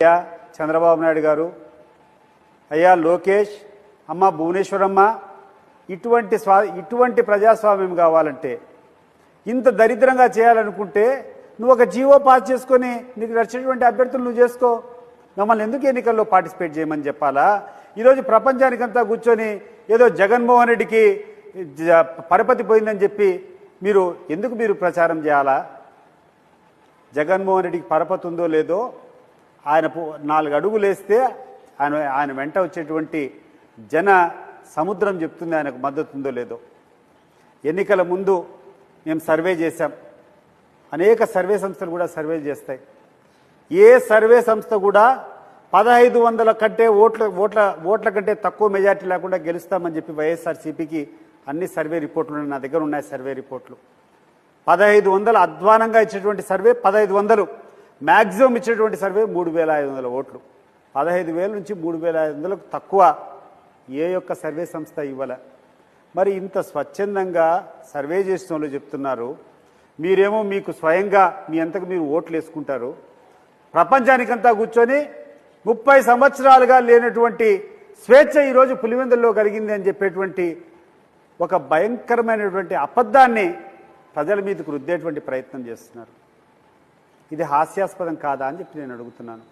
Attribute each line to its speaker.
Speaker 1: అయ్యా చంద్రబాబు నాయుడు గారు అయ్యా లోకేష్ అమ్మ భువనేశ్వరమ్మ ఇటువంటి స్వా ఇటువంటి ప్రజాస్వామ్యం కావాలంటే ఇంత దరిద్రంగా చేయాలనుకుంటే నువ్వు ఒక జీవో పాస్ చేసుకొని నీకు నచ్చినటువంటి అభ్యర్థులు నువ్వు చేసుకో. మమ్మల్ని ఎందుకు ఎన్నికల్లో పార్టిసిపేట్ చేయమని చెప్పాలా? ఈరోజు ప్రపంచానికంతా కూర్చొని ఏదో జగన్మోహన్ రెడ్డికి జ- పరపతి పోయిందని చెప్పి మీరు ఎందుకు మీరు ప్రచారం చేయాలా? జగన్మోహన్ రెడ్డికి పరపతి ఉందో లేదో ఆయన నాలుగు అడుగులు వేస్తే ఆయన ఆయన వెంట వచ్చేటువంటి జన సముద్రం చెప్తుంది ఆయనకు మద్దతు ఉందో లేదో. ఎన్నికల ముందు మేము సర్వే చేశాం. అనేక సర్వే సంస్థలు కూడా సర్వే చేస్తాయి. ఏ సర్వే సంస్థ కూడా పదహైదు వందల కంటే ఓట్ల ఓట్ల ఓట్ల కంటే తక్కువ మెజార్టీ లేకుండా గెలుస్తామని చెప్పి వైఎస్ఆర్సీపీకి అన్ని సర్వే రిపోర్ట్లు నా దగ్గర ఉన్నాయి సర్వే రిపోర్ట్లు. పదహైదు వందలు అధ్వానంగా ఇచ్చినటువంటి సర్వే పదహైదు వందలు. మ్యాక్సిమం ఇచ్చినటువంటి సర్వే మూడు వేల ఐదు వందల ఓట్లు. పదహైదు వేల నుంచి మూడు వేల ఐదు వందలకు తక్కువ ఏ యొక్క సర్వే సంస్థ ఇవ్వాల. మరి ఇంత స్వచ్ఛందంగా సర్వే చేసిన వాళ్ళు చెప్తున్నారు. మీరేమో మీకు స్వయంగా మీ అంతకు మీరు ఓట్లు వేసుకుంటారు. ప్రపంచానికంతా కూర్చొని ముప్పై సంవత్సరాలుగా లేనటువంటి స్వేచ్ఛ ఈరోజు పులివెందుల్లో కలిగింది అని చెప్పేటువంటి ఒక భయంకరమైనటువంటి అబద్ధాన్ని ప్రజల మీదకు రుద్దేటువంటి ప్రయత్నం చేస్తున్నారు. ఇది హాస్యాస్పదం కాదా అని చెప్పి నేను అడుగుతున్నాను.